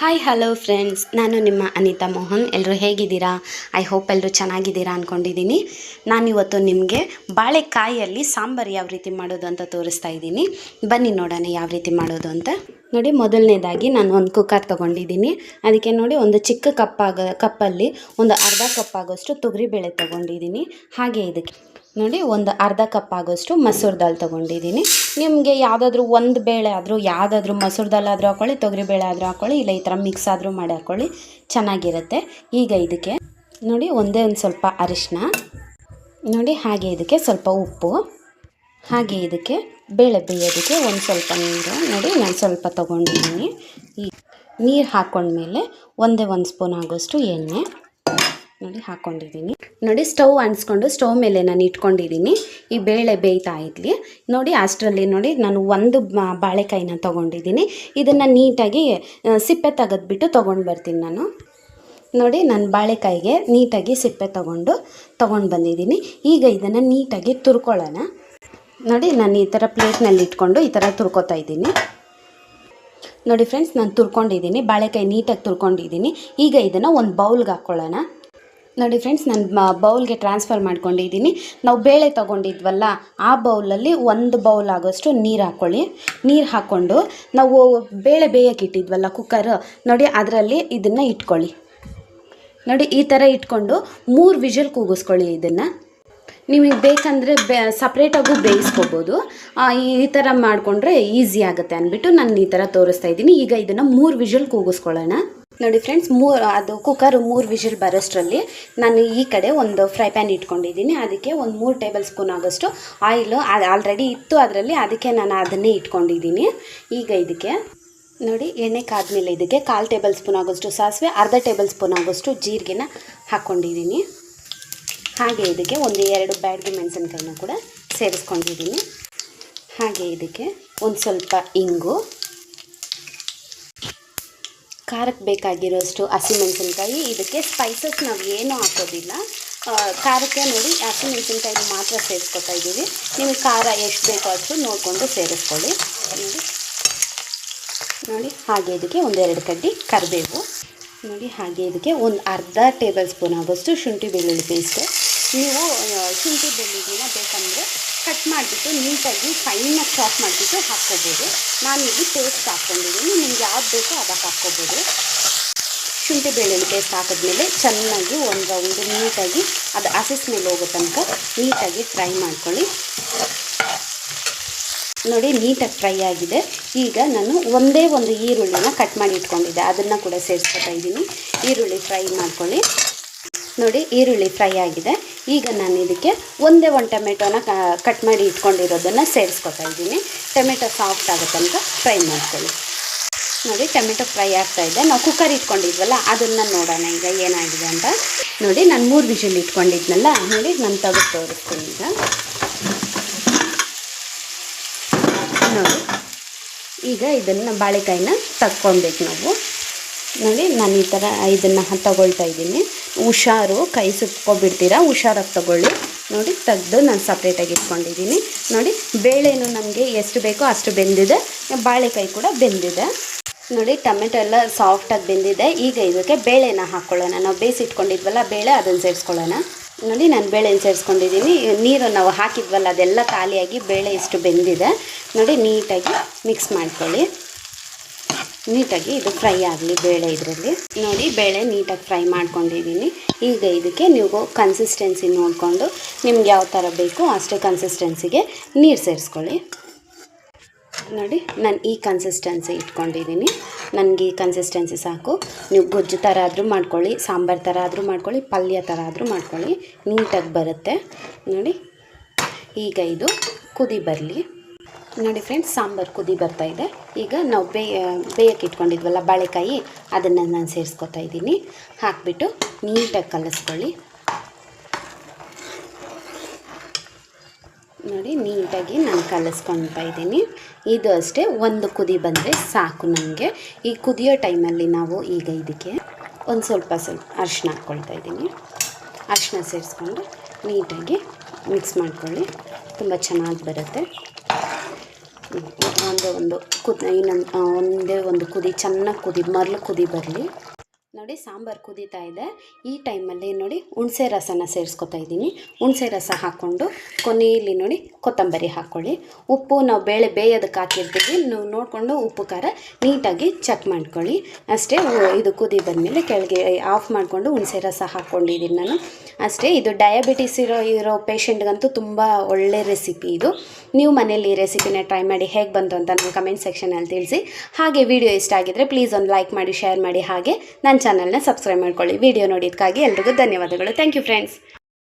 Hi hello friends ನಾನು ನಿಮ್ಮ ಅನಿತಾ ಮೋಹನ್. ಎಲ್ಲರೂ ಹೇಗಿದ್ದೀರಾ? ಐ ಹೋಪ್ ಎಲ್ಲರೂ ಚೆನ್ನಾಗಿದ್ದೀರಾ ಅಂದ್ಕೊಂಡಿದ್ದೀನಿ ನಾನಿವತ್ತು ನಿಮಗೆ ಬಾಳೆಕಾಯಲ್ಲಿ ಸಾಂಬಾರು ಯಾವ ರೀತಿ ಮಾಡೋದು ಅಂತ ತೋರಿಸ್ತಾ ಇದ್ದೀನಿ. ಬನ್ನಿ ನೋಡೋಣ ಯಾವ ರೀತಿ ಮಾಡೋದು ಅಂತ. ನೋಡಿ, ಮೊದಲನೇದಾಗಿ ನಾನು ಒಂದು ಕುಕ್ಕರ್ ತೊಗೊಂಡಿದ್ದೀನಿ. ಅದಕ್ಕೆ ನೋಡಿ, ಒಂದು ಚಿಕ್ಕ ಕಪ್ಪಾಗ, ಕಪ್ಪಲ್ಲಿ ಒಂದು ಅರ್ಧ ಕಪ್ ಆಗೋಷ್ಟು ತೊಗರಿಬೇಳೆ ತೊಗೊಂಡಿದ್ದೀನಿ. ಹಾಗೆ ಇದಕ್ಕೆ ನೋಡಿ, ಒಂದು ಅರ್ಧ ಕಪ್ ಆಗೋಷ್ಟು ಮಸೂರ್ ದಾಲ್ ತೊಗೊಂಡಿದ್ದೀನಿ. ನಿಮಗೆ ಯಾವುದಾದ್ರೂ ಒಂದು ಬೇಳೆ ಆದರೂ, ಯಾವುದಾದ್ರೂ ಮಸೂರ್ ದಾಲ್ ಆದರೂ ಹಾಕ್ಕೊಳ್ಳಿ ತೊಗರಿಬೇಳೆ ಆದರೂ ಹಾಕ್ಕೊಳ್ಳಿ ಇಲ್ಲ ಈ ಥರ ಮಿಕ್ಸ್ ಆದರೂ ಮಾಡಿ ಹಾಕ್ಕೊಳ್ಳಿ ಚೆನ್ನಾಗಿರುತ್ತೆ. ಈಗ ಇದಕ್ಕೆ ನೋಡಿ, ಒಂದೇ ಒಂದು ಸ್ವಲ್ಪ ಅರಿಶಿನ ನೋಡಿ, ಹಾಗೆ ಇದಕ್ಕೆ ಸ್ವಲ್ಪ ಉಪ್ಪು. ಹಾಗೆ ಇದಕ್ಕೆ ಬೇಳೆ ಬೇಯೋದಕ್ಕೆ ಒಂದು ಸ್ವಲ್ಪ ನೀರು. ನೋಡಿ, ನಾನು ಸ್ವಲ್ಪ ತೊಗೊಂಡಿದ್ದೀನಿ. ಈ ನೀರು ಹಾಕ್ಕೊಂಡ್ಮೇಲೆ ಒಂದೇ ಒಂದು ಸ್ಪೂನ್ ಆಗೋಷ್ಟು ಎಣ್ಣೆ. ನೋಡಿ ಹಾಕ್ಕೊಂಡಿದ್ದೀನಿ ನೋಡಿ ಸ್ಟವ್ ಅಂಟಿಸ್ಕೊಂಡು ಸ್ಟವ್ ಮೇಲೆ ನಾನು ಇಟ್ಕೊಂಡಿದ್ದೀನಿ. ಈ ಬೇಳೆ ಬೇಯ್ತಾ ಇದ್ಲಿ. ನೋಡಿ ಅಷ್ಟರಲ್ಲಿ ನೋಡಿ ನಾನು ಒಂದು ಬಾಳೆಕಾಯಿನ ತೊಗೊಂಡಿದ್ದೀನಿ. ಇದನ್ನು ನೀಟಾಗಿ ಸಿಪ್ಪೆ ತೆಗೆದ್ಬಿಟ್ಟು ತೊಗೊಂಡು ಬರ್ತೀನಿ ನಾನು. ನೋಡಿ ನಾನು ಬಾಳೆಕಾಯಿಗೆ ನೀಟಾಗಿ ಸಿಪ್ಪೆ ತೊಗೊಂಡು ತೊಗೊಂಡು ಬಂದಿದ್ದೀನಿ. ಈಗ ಇದನ್ನು ನೀಟಾಗಿ ತುರ್ಕೊಳ್ಳೋಣ. ನೋಡಿ ನಾನು ಈ ಥರ ಪ್ಲೇಟ್ನಲ್ಲಿ ಇಟ್ಕೊಂಡು ಈ ಥರ ತುರ್ಕೊತಾ ಇದ್ದೀನಿ. ನೋಡಿ ಫ್ರೆಂಡ್ಸ್, ನಾನು ತುರ್ಕೊಂಡಿದ್ದೀನಿ. ಬಾಳೆಕಾಯಿ ನೀಟಾಗಿ ತುರ್ಕೊಂಡಿದ್ದೀನಿ. ಈಗ ಇದನ್ನು ಒಂದು ಬೌಲ್ಗೆ ಹಾಕ್ಕೊಳ್ಳೋಣ ನೋಡಿ ಫ್ರೆಂಡ್ಸ್ ನಾನು ಬೌಲ್ಗೆ ಟ್ರಾನ್ಸ್ಫರ್ ಮಾಡ್ಕೊಂಡಿದ್ದೀನಿ. ನಾವು ಬೇಳೆ ತೊಗೊಂಡಿದ್ವಲ್ಲ, ಆ ಬೌಲಲ್ಲಿ ಒಂದು ಬೌಲ್ ಆಗೋಷ್ಟು ನೀರು ಹಾಕ್ಕೊಳ್ಳಿ ನೀರು ಹಾಕ್ಕೊಂಡು ನಾವು ಬೇಳೆ ಬೇಯಕ್ಕೆ ಇಟ್ಟಿದ್ವಲ್ಲ ಕುಕ್ಕರ್ ನೋಡಿ ಅದರಲ್ಲಿ ಇದನ್ನು ಇಟ್ಕೊಳ್ಳಿ. ನೋಡಿ ಈ ಥರ ಇಟ್ಕೊಂಡು ಮೂರು ವಿಷಲ್ ಕೂಗಿಸ್ಕೊಳ್ಳಿ ಇದನ್ನು. ನಿಮಗೆ ಬೇಕಂದರೆ ಬೇ ಸಪ್ರೇಟಾಗೂ ಬೇಯಿಸ್ಕೋಬೋದು. ಈ ಥರ ಮಾಡಿಕೊಂಡ್ರೆ ಈಸಿ ಆಗುತ್ತೆ ಅಂದ್ಬಿಟ್ಟು ನಾನು ಈ ಥರ ತೋರಿಸ್ತಾ ಇದ್ದೀನಿ. ಈಗ ಇದನ್ನು ಮೂರು ವಿಷಲ್ ಕೂಗಿಸ್ಕೊಳ್ಳೋಣ. ನೋಡಿ ಫ್ರೆಂಡ್ಸ್ ಮೂರು, ಅದು ಕುಕ್ಕರ್ ಮೂರು ವಿಷಲ್ ಬರೋಷ್ಟರಲ್ಲಿ ನಾನು ಈ ಕಡೆ ಒಂದು ಫ್ರೈ ಪ್ಯಾನ್ ಇಟ್ಕೊಂಡಿದ್ದೀನಿ. ಅದಕ್ಕೆ ಒಂದು ಮೂರು ಟೇಬಲ್ ಸ್ಪೂನ್ ಆಗೋಷ್ಟು ಆಯಿಲು ಆಲ್ರೆಡಿ ಇತ್ತು ಅದರಲ್ಲಿ, ಅದಕ್ಕೆ ನಾನು ಅದನ್ನೇ ಇಟ್ಕೊಂಡಿದ್ದೀನಿ. ಈಗ ಇದಕ್ಕೆ ನೋಡಿ, ಎಣ್ಣೆ ಕಾದ್ಮೇಲೆ ಇದಕ್ಕೆ ಕಾಲು ಟೇಬಲ್ ಸ್ಪೂನ್ ಆಗೋಷ್ಟು ಸಾಸಿವೆ, ಅರ್ಧ ಟೇಬಲ್ ಸ್ಪೂನ್ ಆಗೋಷ್ಟು ಜೀರಿಗೆನ ಹಾಕ್ಕೊಂಡಿದ್ದೀನಿ. ಹಾಗೆ ಇದಕ್ಕೆ ಒಂದು ಎರಡು ಬ್ಯಾಡ್ಗೆ ಮೆಣಸಿನ್ಕಾಯಿನ ಕೂಡ ಸೇರಿಸ್ಕೊಂಡಿದ್ದೀನಿ. ಹಾಗೆ ಇದಕ್ಕೆ ಒಂದು ಸ್ವಲ್ಪ ಇಂಗು. ಖಾರಕ್ಕೆ ಬೇಕಾಗಿರೋಷ್ಟು ಹಸಿಮೆಣಸಿನ್ಕಾಯಿ ಇದಕ್ಕೆ ಸ್ಪೈಸಸ್ ನಾವು ಏನೂ ಹಾಕೋದಿಲ್ಲ. ಖಾರಕ್ಕೆ ನೋಡಿ ಹಸಿಮೆಣಸಿನ್ಕಾಯಿ ಮಾತ್ರ ಸೇರಿಸ್ಕೊತಾ ಇದ್ದೀವಿ. ನಿಮಗೆ ಖಾರ ಎಷ್ಟು ಬೇಕೋ ಅಷ್ಟು ನೋಡಿಕೊಂಡು ಸೇರಿಸ್ಕೊಳ್ಳಿ. ನೋಡಿ. ನೋಡಿ, ಹಾಗೆ ಇದಕ್ಕೆ ಒಂದೆರಡು ಕಡ್ಡಿ ಕರಿಬೇವು. ನೋಡಿ, ಹಾಗೆ ಇದಕ್ಕೆ ಒಂದು ಅರ್ಧ ಟೇಬಲ್ ಸ್ಪೂನ್ ಆಗೋಷ್ಟು ಶುಂಠಿ ಬೆಳ್ಳುಳ್ಳಿ ಪೇಸ್ಟ್. ನೀವು ಶುಂಠಿ ಬೆಳ್ಳುಳ್ಳಿನ ಬೇಕಂದರೆ ಕಟ್ ಮಾಡಿಬಿಟ್ಟು ನೀಟಾಗಿ ಫೈನಾಗಿ ಚಾಪ್ ಮಾಡಿಬಿಟ್ಟು ಹಾಕ್ಕೋಬೋದು. ನಾನಿಲ್ಲಿ ಪೇಸ್ಟ್ ಹಾಕ್ಕೊಂಡಿದ್ದೀನಿ. ನಿಮ್ಗೆ ಯಾವ್ದು ಬೇಕೋ ಅದಕ್ಕೆ ಹಾಕ್ಕೋಬೋದು. ಶುಂಠಿ ಬೆಳ್ಳುಳ್ಳಿ ಪೇಸ್ಟ್ ಹಾಕಿದ್ಮೇಲೆ ಚೆನ್ನಾಗಿ ಒಂದು ರೌಂಡ್ ನೀಟಾಗಿ ಅದು ಹಸಿ ಮೇಲೆ ಹೋಗೋ ತನಕ ನೀಟಾಗಿ ಫ್ರೈ ಮಾಡ್ಕೊಳ್ಳಿ. ನೋಡಿ, ನೀಟಾಗಿ ಫ್ರೈ ಆಗಿದೆ. ಈಗ ನಾನು ಒಂದೇ ಒಂದು ಈರುಳ್ಳಿನ ಕಟ್ ಮಾಡಿ ಇಟ್ಕೊಂಡಿದ್ದೆ. ಅದನ್ನು ಕೂಡ ಸೇರಿಸ್ಕೊತಾ ಇದ್ದೀನಿ. ಈರುಳ್ಳಿ ಫ್ರೈ ಮಾಡ್ಕೊಳ್ಳಿ. ನೋಡಿ ಈರುಳ್ಳಿ ಫ್ರೈ ಆಗಿದೆ. ಈಗ ನಾನು ಇದಕ್ಕೆ ಒಂದೇ ಒಂದು ಟೊಮೆಟೊನ ಕಟ್ ಮಾಡಿ ಇಟ್ಕೊಂಡಿರೋದನ್ನು ಸೇರಿಸ್ಕೊತಾ ಇದ್ದೀನಿ. ಟೊಮೆಟೊ ಸಾಫ್ಟ್ ಆಗೋ ತನಕ ಫ್ರೈ ಮಾಡ್ಕೊಳ್ಳಿ. ನೋಡಿ ಟೊಮೆಟೊ ಫ್ರೈ ಆಗ್ತಾ ಇದೆ. ನಾವು ಕುಕ್ಕರ್ ಇಟ್ಕೊಂಡಿದ್ವಲ್ಲ, ಅದನ್ನು ನೋಡೋಣ ಈಗ ಏನಾಗಿದೆ ಅಂತ. ನೋಡಿ ನಾನು ಮೂರು ವಿಷಲ್ ಇಟ್ಕೊಂಡಿದ್ನಲ್ಲ, ನೋಡಿ ನಾನು ತಗದು ತೋರಿಸ್ತೀನಿ ಈಗ. ನೋಡಿ, ಈಗ ಇದನ್ನು ಬಾಳೆಕಾಯಿನ ತಕ್ಕೊಬೇಕು ನಾವು. ನೋಡಿ ನಾನು ಈ ಥರ ಇದನ್ನು ತಗೊಳ್ತಾ ಇದ್ದೀನಿ. ಹುಷಾರು, ಕೈ ಸುಟ್ಕೊಬಿಡ್ತೀರಾ ಹುಷಾರಾಗಿ ತಗೊಳ್ಳಿ. ನೋಡಿ ತೆಗೆದು ನಾನು ಸಪ್ರೇಟಾಗಿ ಇಟ್ಕೊಂಡಿದ್ದೀನಿ. ನೋಡಿ ಬೇಳೆನೂ ನಮಗೆ ಎಷ್ಟು ಬೇಕೋ ಅಷ್ಟು ಬೆಂದಿದೆ. ಬಾಳೆಕಾಯಿ ಕೂಡ ಬೆಂದಿದೆ. ನೋಡಿ ಟೊಮೆಟೊ ಎಲ್ಲ ಸಾಫ್ಟಾಗಿ ಬೆಂದಿದೆ. ಈಗ ಇದಕ್ಕೆ ಬೇಳೆನ ಹಾಕ್ಕೊಳ್ಳೋಣ ನಾವು ಬೇಯಿಸಿಟ್ಕೊಂಡಿದ್ವಲ್ಲ ಬೇಳೆ, ಅದನ್ನು ಸೇರಿಸ್ಕೊಳ್ಳೋಣ. ನೋಡಿ ನಾನು ಬೇಳೆನ ಸೇರಿಸ್ಕೊಂಡಿದ್ದೀನಿ. ನೀರು ನಾವು ಹಾಕಿದ್ವಲ್ಲ ಅದೆಲ್ಲ ಖಾಲಿಯಾಗಿ ಬೇಳೆ ಇಷ್ಟು ಬೆಂದಿದೆ. ನೋಡಿ ನೀಟಾಗಿ ಮಿಕ್ಸ್ ಮಾಡ್ಕೊಳ್ಳಿ. ನೀಟಾಗಿ ಇದು ಫ್ರೈ ಆಗಲಿ ಬೇಳೆ ಇದರಲ್ಲಿ. ನೋಡಿ, ಬೇಳೆ ನೀಟಾಗಿ ಫ್ರೈ ಮಾಡ್ಕೊಂಡಿದ್ದೀನಿ. ಈಗ ಇದಕ್ಕೆ ನೀವು ಕನ್ಸಿಸ್ಟೆನ್ಸಿ ನೋಡಿಕೊಂಡು ನಿಮ್ಗೆ ಯಾವ ಥರ ಬೇಕು ಅಷ್ಟೇ ಕನ್ಸಿಸ್ಟೆನ್ಸಿಗೆ ನೀರು ಸೇರಿಸ್ಕೊಳ್ಳಿ. ನೋಡಿ, ನಾನು ಈ ಕನ್ಸಿಸ್ಟೆನ್ಸಿ ಇಟ್ಕೊಂಡಿದ್ದೀನಿ. ನನಗೆ ಈ ಕನ್ಸಿಸ್ಟೆನ್ಸಿ ಸಾಕು. ನೀವು ಗೊಜ್ಜು ಥರ ಆದರೂ ಮಾಡ್ಕೊಳ್ಳಿ, ಸಾಂಬಾರು ಥರ ಆದರೂ ಮಾಡ್ಕೊಳ್ಳಿ, ಪಲ್ಯ ಥರ ಆದರೂ ಮಾಡ್ಕೊಳ್ಳಿ. ನೀಟಾಗಿ ಬರುತ್ತೆ. ನೋಡಿ, ಈಗ ಇದು ಕುದಿ ಬರಲಿ. ನೋಡಿ ಫ್ರೆಂಡ್ಸ್ ಸಾಂಬಾರು ಕುದಿ ಬರ್ತಾ ಇದೆ. ಈಗ ನಾವು ಬೇಯ ಬೇಯಕ್ಕೆ ಇಟ್ಕೊಂಡಿದ್ವಲ್ಲ ಬಾಳೆಕಾಯಿ, ಅದನ್ನು ನಾನು ಸೇರಿಸ್ಕೊತಾ ಇದ್ದೀನಿ. ಹಾಕಿಬಿಟ್ಟು ನೀಟಾಗಿ ಕಲಸ್ಕೊಳ್ಳಿ. ನೋಡಿ, ನೀಟಾಗಿ ನಾನು ಕಲಿಸ್ಕೊಳ್ತಾ ಇದ್ದೀನಿ. ಇದು ಅಷ್ಟೇ, ಒಂದು ಕುದಿ ಬಂದರೆ ಸಾಕು ನನಗೆ ಈ ಕುದಿಯೋ ಟೈಮಲ್ಲಿ ನಾವು ಈಗ ಇದಕ್ಕೆ ಒಂದು ಸ್ವಲ್ಪ ಸ್ವಲ್ಪ ಅರಿಶಿನ ಹಾಕ್ಕೊಳ್ತಾ ಇದ್ದೀನಿ. ಅರಿಶಿನ ಸೇರಿಸ್ಕೊಂಡು ನೀಟಾಗಿ ಮಿಕ್ಸ್ ಮಾಡ್ಕೊಳ್ಳಿ. ತುಂಬ ಚೆನ್ನಾಗಿ ಬರುತ್ತೆ. ಒಂದೇ ಒಂದು ಕುದ್ ಇನ್ನೊಂದು ಒಂದೇ ಒಂದು ಕುದಿ ಚೆನ್ನಾಗಿ ಕುದಿ ಮರಳು ಕುದಿ ಬರಲಿ. ನೋಡಿ ಸಾಂಬಾರು ಕುದೀತಾ ಇದೆ. ಈ ಟೈಮಲ್ಲಿ ನೋಡಿ ಹುಣಸೆ ರಸನ ಸೇರಿಸ್ಕೊತಾ ಇದ್ದೀನಿ. ಹುಣಸೆ ರಸ ಹಾಕ್ಕೊಂಡು ಕೊನೆಯಲ್ಲಿ ನೋಡಿ ಕೊತ್ತಂಬರಿ ಹಾಕ್ಕೊಳ್ಳಿ ಉಪ್ಪು ನಾವು ಬೇಳೆ ಬೇಯೋದಕ್ಕೆ ಹಾಕಿರ್ತೀವಿ. ನೀವು ನೋಡಿಕೊಂಡು ಉಪ್ಪು, ಖಾರ ನೀಟಾಗಿ ಚೆಕ್ ಮಾಡ್ಕೊಳ್ಳಿ. ಅಷ್ಟೇ ಇದು ಕುದಿ ಬಂದಮೇಲೆ ಕೆಳಗೆ ಆಫ್ ಮಾಡಿಕೊಂಡು ಹುಣಸೆ ರಸ ಹಾಕ್ಕೊಂಡಿದ್ದೀನಿ ನಾನು. ಅಷ್ಟೇ ಇದು ಡಯಾಬಿಟಿಸ್ ಇರೋ ಇರೋ ಪೇಷಂಟ್ಗಂತೂ ತುಂಬ ಒಳ್ಳೆ ರೆಸಿಪಿ ಇದು. ನೀವು ಮನೇಲಿ ಈ ರೆಸಿಪಿನ ಟ್ರೈ ಮಾಡಿ ಹೇಗೆ ಬಂತು ಅಂತ ನಾನು ಕಮೆಂಟ್ ಸೆಕ್ಷನಲ್ಲಿ ತಿಳಿಸಿ. ಹಾಗೆ ವಿಡಿಯೋ ಇಷ್ಟ ಆಗಿದ್ದರೆ ಪ್ಲೀಸ್ ಒಂದು ಲೈಕ್ ಮಾಡಿ ಶೇರ್ ಮಾಡಿ. ಹಾಗೆ ನನ್ನ ಚಾನಲ್ನ ಸಬ್ಸ್ಕ್ರೈಬ್ ಮಾಡ್ಕೊಳ್ಳಿ. ವಿಡಿಯೋ ನೋಡಿದ್ದಕ್ಕಾಗಿ ಎಲ್ರಿಗೂ ಧನ್ಯವಾದಗಳು. Thank you friends